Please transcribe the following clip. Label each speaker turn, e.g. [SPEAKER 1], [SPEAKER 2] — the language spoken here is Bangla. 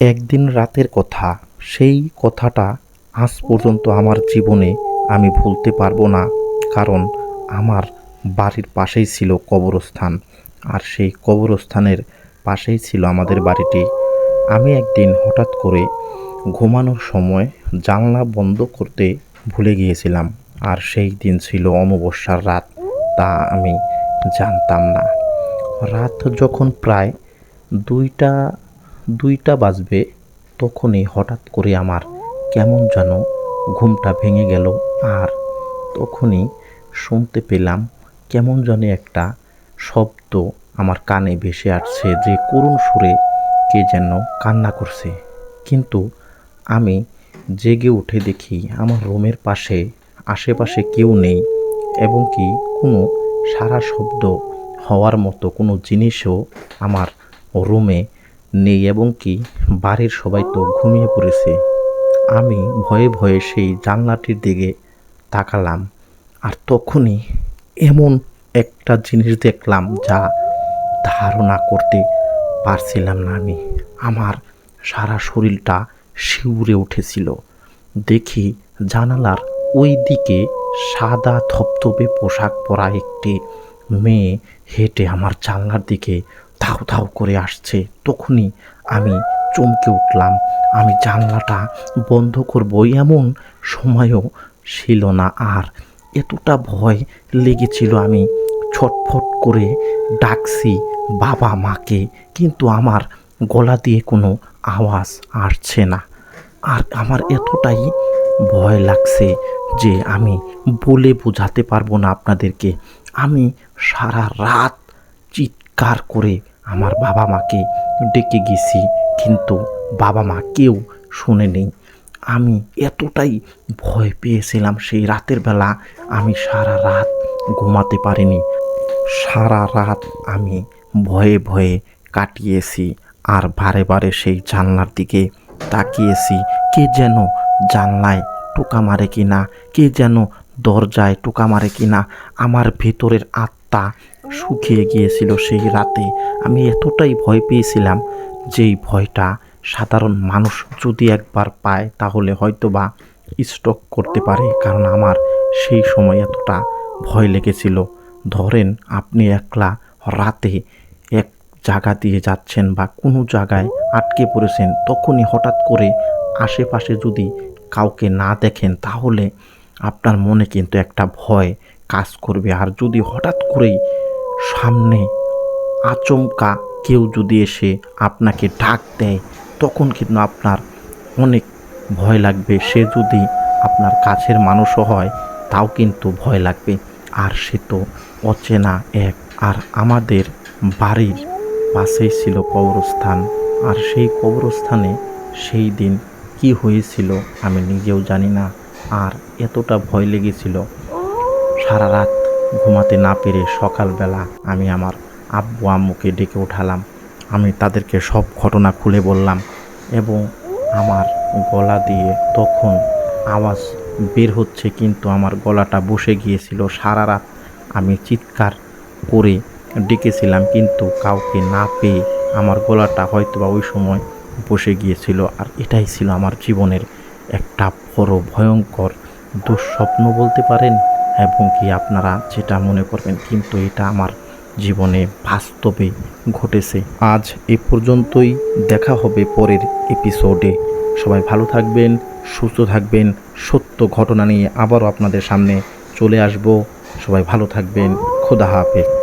[SPEAKER 1] একদিন রাতের কথা, সেই কথাটা আজ পর্যন্ত আমার জীবনে আমি ভুলতে পারব না, কারণ আমার বাড়ির পাশেই ছিল কবরস্থান, আর সেই কবরস্থানের পাশেই ছিল আমাদের বাড়িটি। আমি একদিন হঠাৎ করে ঘুমানোর সময় জানলা বন্ধ করতে ভুলে গিয়েছিলাম, আর সেই দিন ছিল অমাবস্যার রাত, তা আমি জানতাম না। রাত যখন প্রায় দুইটা দুইটা বাজবে তখনই হঠাৎ করে আমার কেমন যেন ঘুমটা ভেঙে গেল আর তখনই শুনতে পেলাম কেমন যেন একটা শব্দ আমার কানে ভেসে আসছে যে করুণ সুরে কে যেন কান্না করছে। কিন্তু আমি জেগে উঠে দেখি আমার রুমের পাশে আশেপাশে কেউ নেই এবং কি কোনো সারা শব্দ হওয়ার মতো কোনো জিনিসও আমার রুমে নেই এবং কি? বাড়ির সবাই তো ঘুমিয়ে পড়েছে। আমি ভয়ে ভয়ে সেই জানলাটির দিকে তাকালাম আর তখনই এমন একটা জিনিস দেখলাম যা ধারণা করতে পারছিলাম না আমি। আমার সারা শরীরটা শিউরে উঠেছিল। দেখি জানালার ওই দিকে সাদা থপথপে পোশাক পরা একটি মেয়ে হেঁটে আমার জানলার দিকে ধাউ ধাউ করে আসছে, তখনই আমি চমকে উঠলাম। আমি জানলাটা বন্ধ করব এমন সময়ও ছিল না আর এতটা ভয় লেগেছিল আমি। ছটফট করে ডাকছি বাবা মাকে, কিন্তু আমার গলা দিয়ে কোনো আওয়াজ আসছে না। আর আমার এতটাই ভয় লাগছে যে আমি বলে বোঝাতে পারব না আপনাদেরকে। আমি সারা রাত চিৎকার করে আমার বাবা মাকে ডেকে গেছি, কিন্তু বাবা মা কেউ শোনেনি। আমি এতটাই ভয় পেয়েছিলাম সেই রাতের বেলা, আমি সারা রাত ঘুমাতে পারিনি। সারা রাত আমি ভয়ে ভয়ে কাটিয়েছি আর বারে বারে সেই জানলার দিকে তাকিয়েছি, কে যেন জানলায় টোকা মারে কিনা, কে যেন দরজায় টোকা মারে কিনা, আমার ভেতরের আত্মা শুকিয়ে গিয়েছিল সেই রাতে। আমি এতটাই ভয় পেয়েছিলাম যেই ভয়টা সাধারণ মানুষ যদি একবার পায় তাহলে হয়তো বা স্টক করতে পারে, কারণ আমার সেই সময় এতটা ভয় লেগেছিল। ধরেন আপনি একলা রাতে এক জায়গা দিয়ে যাচ্ছেন বা কোনো জায়গায় আটকে পড়েছেন, তখনই হঠাৎ করে আশেপাশে যদি কাউকে না দেখেন, তাহলে আপনার মনে কিন্তু একটা ভয় কাজ করবে। আর যদি হঠাৎ করেই সামনে আচমকা কেউ যদি এসে আপনাকে ডাক দেয়, তখন কিন্তু আপনার অনেক ভয় লাগবে। সে যদি আপনার কাছের মানুষও হয়, তাও কিন্তু ভয় লাগবে। আর সে তো অচেনা এক। আর আমাদের বাড়ির পাশেই ছিল কবরস্থান। আর সেই কবরস্থানে সেই দিন কি হয়েছিল আমি নিজেও জানি না। আর এতটা ভয় লেগেছিল সারা রাত ঘুমাতে না পেরে সকালবেলা আমি আমার আব্বু আম্মুকে ডেকে উঠালাম। আমি তাদেরকে সব ঘটনা খুলে বললাম এবং আমার গলা দিয়ে তখন আওয়াজ বের হচ্ছে কিন্তু আমার গলাটা বসে গিয়েছিল। সারা রাত আমি চিৎকার করে ডেকেছিলাম কিন্তু কাউকে না পেয়ে আমার গলাটা হয়তো বা ওই সময় বসে গিয়েছিল আর এটাই ছিল আমার জীবনের একটা বড় ভয়ঙ্কর দুঃস্বপ্ন বলতে পারেন। এবং কি আপনারা যেটা মনে করবেন, কিন্তু এটা আমার জীবনে বাস্তবে ঘটেছে। আজ এ পর্যন্তই দেখা হবে পরের এপিসোডে সবাই ভালো থাকবেন, সুস্থ থাকবেন, সত্য ঘটনা নিয়ে আবারও আপনাদের সামনে চলে আসব। সবাই ভালো থাকবেন, খোদা হাফেজ।